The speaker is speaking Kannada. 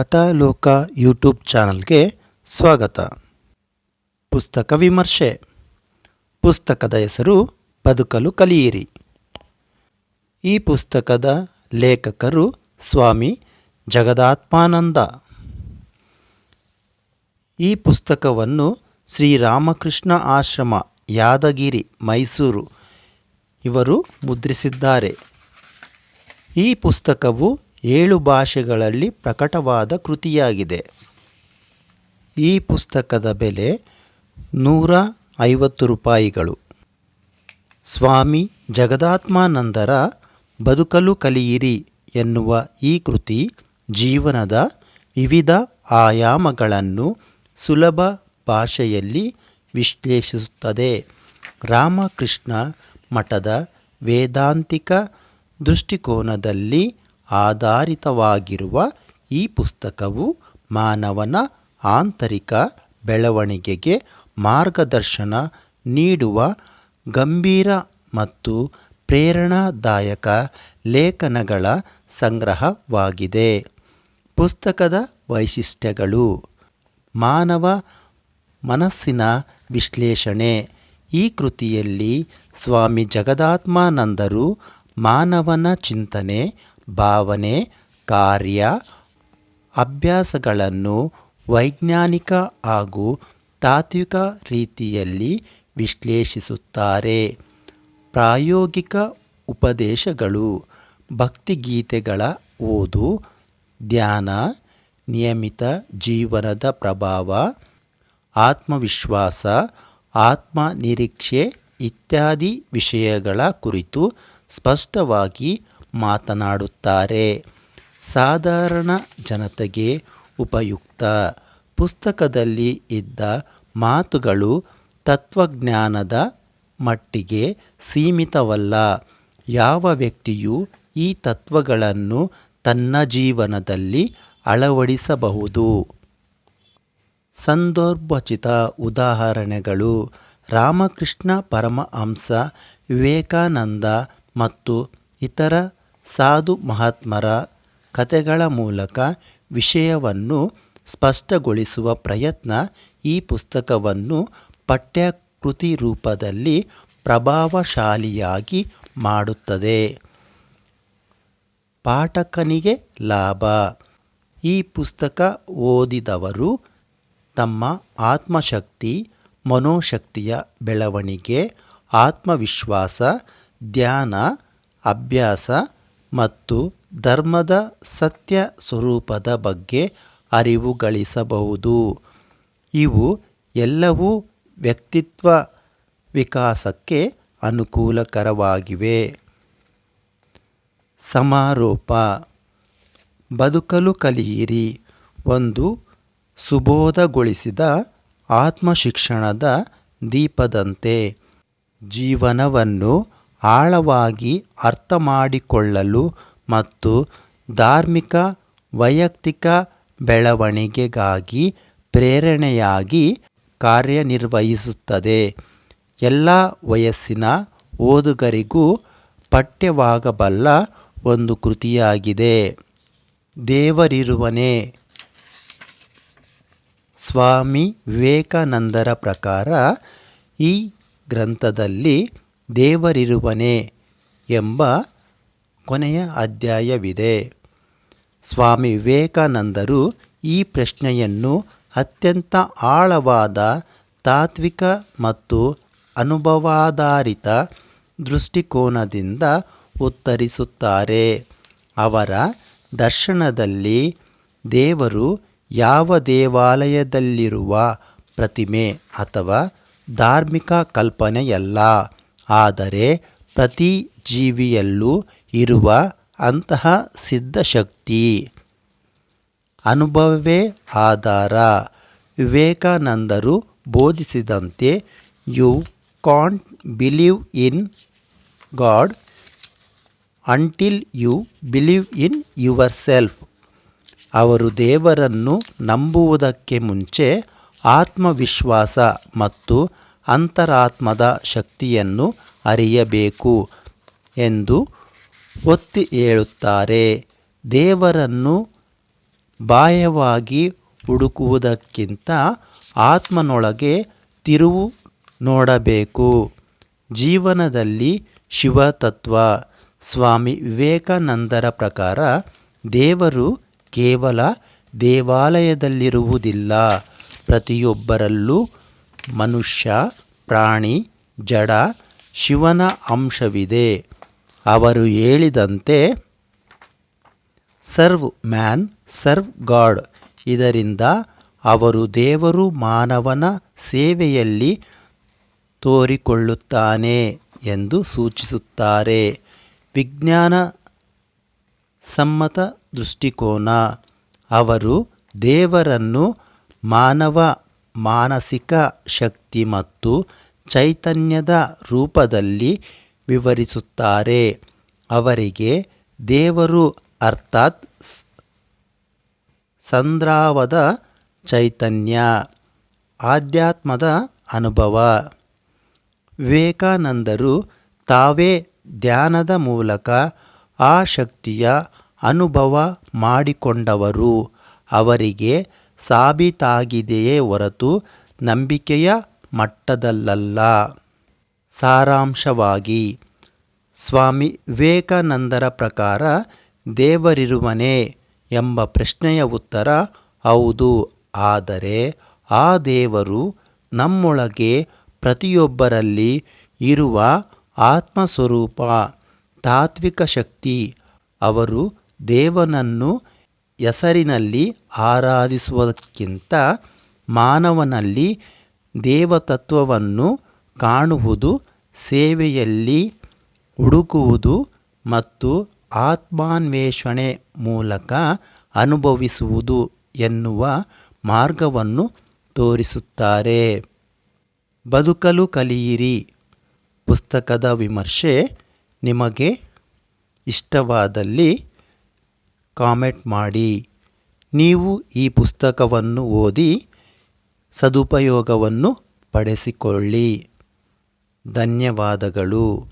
ಕಥಾಲೋಕ ಯೂಟ್ಯೂಬ್ ಚಾನಲ್ಗೆ ಸ್ವಾಗತ. ಪುಸ್ತಕ ವಿಮರ್ಶೆ. ಪುಸ್ತಕದ ಹೆಸರು ಬದುಕಲು ಕಲಿಯಿರಿ. ಈ ಪುಸ್ತಕದ ಲೇಖಕರು ಸ್ವಾಮಿ ಜಗದಾತ್ಮಾನಂದ. ಈ ಪುಸ್ತಕವನ್ನು ಶ್ರೀರಾಮಕೃಷ್ಣ ಆಶ್ರಮ, ಯಾದಗಿರಿ, ಮೈಸೂರು ಇವರು ಮುದ್ರಿಸಿದ್ದಾರೆ. ಈ ಪುಸ್ತಕವು ಏಳು ಭಾಷೆಗಳಲ್ಲಿ ಪ್ರಕಟವಾದ ಕೃತಿಯಾಗಿದೆ. ಈ ಪುಸ್ತಕದ ಬೆಲೆ ನೂರ ಐವತ್ತು ರೂಪಾಯಿಗಳು. ಸ್ವಾಮಿ ಜಗದಾತ್ಮಾನಂದರ ಬದುಕಲು ಕಲಿಯಿರಿ ಎನ್ನುವ ಈ ಕೃತಿ ಜೀವನದ ವಿವಿಧ ಆಯಾಮಗಳನ್ನು ಸುಲಭ ಭಾಷೆಯಲ್ಲಿ ವಿಶ್ಲೇಷಿಸುತ್ತದೆ. ರಾಮಕೃಷ್ಣ ಮಠದ ವೇದಾಂತಿಕ ದೃಷ್ಟಿಕೋನದಲ್ಲಿ ಆಧಾರಿತವಾಗಿರುವ ಈ ಪುಸ್ತಕವು ಮಾನವನ ಆಂತರಿಕ ಬೆಳವಣಿಗೆಗೆ ಮಾರ್ಗದರ್ಶನ ನೀಡುವ ಗಂಭೀರ ಮತ್ತು ಪ್ರೇರಣಾದಾಯಕ ಲೇಖನಗಳ ಸಂಗ್ರಹವಾಗಿದೆ. ಪುಸ್ತಕದ ವೈಶಿಷ್ಟ್ಯಗಳು. ಮಾನವ ಮನಸ್ಸಿನ ವಿಶ್ಲೇಷಣೆ. ಈ ಕೃತಿಯಲ್ಲಿ ಸ್ವಾಮಿ ಜಗದಾತ್ಮಾನಂದರು ಮಾನವನ ಚಿಂತನೆ ಭಾವನೆ, ಕಾರ್ಯ, ಅಭ್ಯಾಸಗಳನ್ನು ವೈಜ್ಞಾನಿಕ ಹಾಗೂ ತಾತ್ವಿಕ ರೀತಿಯಲ್ಲಿ ವಿಶ್ಲೇಷಿಸುತ್ತಾರೆ. ಪ್ರಾಯೋಗಿಕ ಉಪದೇಶಗಳು, ಭಕ್ತಿಗೀತೆಗಳ ಓದು, ಧ್ಯಾನ, ನಿಯಮಿತ ಜೀವನದ ಪ್ರಭಾವ, ಆತ್ಮವಿಶ್ವಾಸ ಆತ್ಮ ನಿರೀಕ್ಷೆ ಇತ್ಯಾದಿ ವಿಷಯಗಳ ಕುರಿತು ಸ್ಪಷ್ಟವಾಗಿ ಮಾತನಾಡುತ್ತಾರೆ. ಸಾಧಾರಣ ಜನತೆಗೆ ಉಪಯುಕ್ತ. ಪುಸ್ತಕದಲ್ಲಿ ಇದ್ದ ಮಾತುಗಳು ತತ್ವಜ್ಞಾನದ ಮಟ್ಟಿಗೆ ಸೀಮಿತವಲ್ಲ. ಯಾವ ವ್ಯಕ್ತಿಯೂ ಈ ತತ್ವಗಳನ್ನು ತನ್ನ ಜೀವನದಲ್ಲಿ ಅಳವಡಿಸಬಹುದು? ಸಂದರ್ಭೋಚಿತ ಉದಾಹರಣೆಗಳು. ರಾಮಕೃಷ್ಣ ಪರಮಹಂಸ ವಿವೇಕಾನಂದ ಮತ್ತು ಇತರ ಸಾಧು ಮಹಾತ್ಮರ ಕಥೆಗಳ ಮೂಲಕ ವಿಷಯವನ್ನು ಸ್ಪಷ್ಟಗೊಳಿಸುವ ಪ್ರಯತ್ನ ಈ ಪುಸ್ತಕವನ್ನು ಪಠ್ಯಕೃತಿ ರೂಪದಲ್ಲಿ ಪ್ರಭಾವಶಾಲಿಯಾಗಿ ಮಾಡುತ್ತದೆ. ಪಾಠಕನಿಗೆ ಲಾಭ. ಈ ಪುಸ್ತಕ ಓದಿದವರು ತಮ್ಮ ಆತ್ಮಶಕ್ತಿ, ಮನೋಶಕ್ತಿಯ ಬೆಳವಣಿಗೆ, ಆತ್ಮವಿಶ್ವಾಸ, ಧ್ಯಾನ, ಅಭ್ಯಾಸ ಮತ್ತು ಧರ್ಮದ ಸತ್ಯ ಸ್ವರೂಪದ ಬಗ್ಗೆ ಅರಿವು ಗಳಿಸಬಹುದು. ಇವು ಎಲ್ಲವೂ ವ್ಯಕ್ತಿತ್ವ ವಿಕಾಸಕ್ಕೆ ಅನುಕೂಲಕರವಾಗಿವೆ. ಸಮಾರೋಪ. ಬದುಕಲು ಕಲಿಯಿರಿ. ಒಂದು ಸುಬೋಧಗೊಳಿಸಿದ ಆತ್ಮಶಿಕ್ಷಣದ ದೀಪದಂತೆ. ಜೀವನವನ್ನು ಆಳವಾಗಿ ಅರ್ಥ ಮಾಡಿಕೊಳ್ಳಲು ಮತ್ತು ಧಾರ್ಮಿಕ, ವೈಯಕ್ತಿಕ ಬೆಳವಣಿಗೆಗಾಗಿ ಪ್ರೇರಣೆಯಾಗಿ ಕಾರ್ಯನಿರ್ವಹಿಸುತ್ತದೆ. ಎಲ್ಲ ವಯಸ್ಸಿನ ಓದುಗರಿಗೂ ಪಠ್ಯವಾಗಬಲ್ಲ ಒಂದು ಕೃತಿಯಾಗಿದೆ. ದೇವರಿರುವನೇ. ಸ್ವಾಮಿ ವಿವೇಕಾನಂದರ ಪ್ರಕಾರ ಈ ಗ್ರಂಥದಲ್ಲಿ ದೇವರಿರುವನೇ ಎಂಬ ಕೊನೆಯ ಅಧ್ಯಾಯವಿದೆ. ಸ್ವಾಮಿ ವಿವೇಕಾನಂದರು ಈ ಪ್ರಶ್ನೆಯನ್ನು ಅತ್ಯಂತ ಆಳವಾದ ತಾತ್ವಿಕ ಮತ್ತು ಅನುಭವಾಧಾರಿತ ದೃಷ್ಟಿಕೋನದಿಂದ ಉತ್ತರಿಸುತ್ತಾರೆ. ಅವರ ದರ್ಶನದಲ್ಲಿ ದೇವರು ಯಾವ ದೇವಾಲಯದಲ್ಲಿರುವ ಪ್ರತಿಮೆ ಅಥವಾ ಧಾರ್ಮಿಕ ಕಲ್ಪನೆಯಲ್ಲ. ಆದರೆ ಪ್ರತಿ ಜೀವಿಯಲ್ಲೂ ಇರುವ ಅಂತಹ ಸಿದ್ಧಶಕ್ತಿ. ಅನುಭವವೇ ಆಧಾರ. ವಿವೇಕಾನಂದರು ಬೋಧಿಸಿದಂತೆ, you can't believe in God until you believe in yourself. ಅವರು ದೇವರನ್ನು ನಂಬುವುದಕ್ಕೆ ಮುಂಚೆ ಆತ್ಮವಿಶ್ವಾಸ ಮತ್ತು ಅಂತರಾತ್ಮದ ಶಕ್ತಿಯನ್ನು ಅರಿಯಬೇಕು ಎಂದು ಒತ್ತಿ ಹೇಳುತ್ತಾರೆ. ದೇವರನ್ನು ಬಾಹ್ಯವಾಗಿ ಹುಡುಕುವುದಕ್ಕಿಂತ ಆತ್ಮನೊಳಗೆ ತಿರುವು ನೋಡಬೇಕು. ಜೀವನದಲ್ಲಿ ಶಿವತತ್ವ. ಸ್ವಾಮಿ ವಿವೇಕಾನಂದರ ಪ್ರಕಾರ ದೇವರು ಕೇವಲ ದೇವಾಲಯದಲ್ಲಿರುವುದಿಲ್ಲ. ಪ್ರತಿಯೊಬ್ಬರಲ್ಲೂ ಮನುಷ್ಯ, ಪ್ರಾಣಿ, ಜಡ, ಶಿವನ ಅಂಶವಿದೆ. ಅವರು ಹೇಳಿದಂತೆ, ಸರ್ವ್ ಮ್ಯಾನ್, ಸರ್ವ್ ಗಾಡ್. ಇದರಿಂದ ಅವರು ದೇವರು ಮಾನವನ ಸೇವೆಯಲ್ಲಿ ತೋರಿಕೊಳ್ಳುತ್ತಾನೆ ಎಂದು ಸೂಚಿಸುತ್ತಾರೆ. ವಿಜ್ಞಾನ ಸಮ್ಮತ ದೃಷ್ಟಿಕೋನ. ಅವರು ದೇವರನ್ನು ಮಾನವ ಮಾನಸಿಕ ಶಕ್ತಿ ಮತ್ತು ಚೈತನ್ಯದ ರೂಪದಲ್ಲಿ ವಿವರಿಸುತ್ತಾರೆ. ಅವರಿಗೆ ದೇವರು ಅರ್ಥಾತ್ ಸಂದ್ರಾವದ ಚೈತನ್ಯ, ಆಧ್ಯಾತ್ಮದ ಅನುಭವ. ವಿವೇಕಾನಂದರು ತಾವೇ ಧ್ಯಾನದ ಮೂಲಕ ಆ ಶಕ್ತಿಯ ಅನುಭವ ಮಾಡಿಕೊಂಡವರು. ಅವರಿಗೆ ಸಾಬೀತಾಗಿದೆಯೇ ಹೊರತು ನಂಬಿಕೆಯ ಮಟ್ಟದಲ್ಲಲ್ಲ. ಸಾರಾಂಶವಾಗಿ, ಸ್ವಾಮಿ ವಿವೇಕಾನಂದರ ಪ್ರಕಾರ ದೇವರಿರುವನೇ ಎಂಬ ಪ್ರಶ್ನೆಯ ಉತ್ತರ ಹೌದು. ಆದರೆ ಆ ದೇವರು ನಮ್ಮೊಳಗೆ ಪ್ರತಿಯೊಬ್ಬರಲ್ಲಿ ಇರುವ ಆತ್ಮಸ್ವರೂಪ, ತಾತ್ವಿಕ ಶಕ್ತಿ, ಅವರು ದೇವನನ್ನು ಹೆಸರಿನಲ್ಲಿ ಆರಾಧಿಸುವುದಕ್ಕಿಂತ ಮಾನವನಲ್ಲಿ ದೇವತತ್ವವನ್ನು ಕಾಣುವುದು, ಸೇವೆಯಲ್ಲಿ ಹುಡುಕುವುದು ಮತ್ತು ಆತ್ಮಾನ್ವೇಷಣೆ ಮೂಲಕ ಅನುಭವಿಸುವುದು ಎನ್ನುವ ಮಾರ್ಗವನ್ನು ತೋರಿಸುತ್ತಾರೆ. ಬದುಕಲು ಕಲಿಯಿರಿ. ಪುಸ್ತಕದ ವಿಮರ್ಶೆ ನಿಮಗೆ ಇಷ್ಟವಾದಲ್ಲಿ ಕಾಮೆಂಟ್ ಮಾಡಿ. ನೀವು ಈ ಪುಸ್ತಕವನ್ನು ಓದಿ ಸದುಪಯೋಗವನ್ನು ಪಡಿಸಿಕೊಳ್ಳಿ. ಧನ್ಯವಾದಗಳು.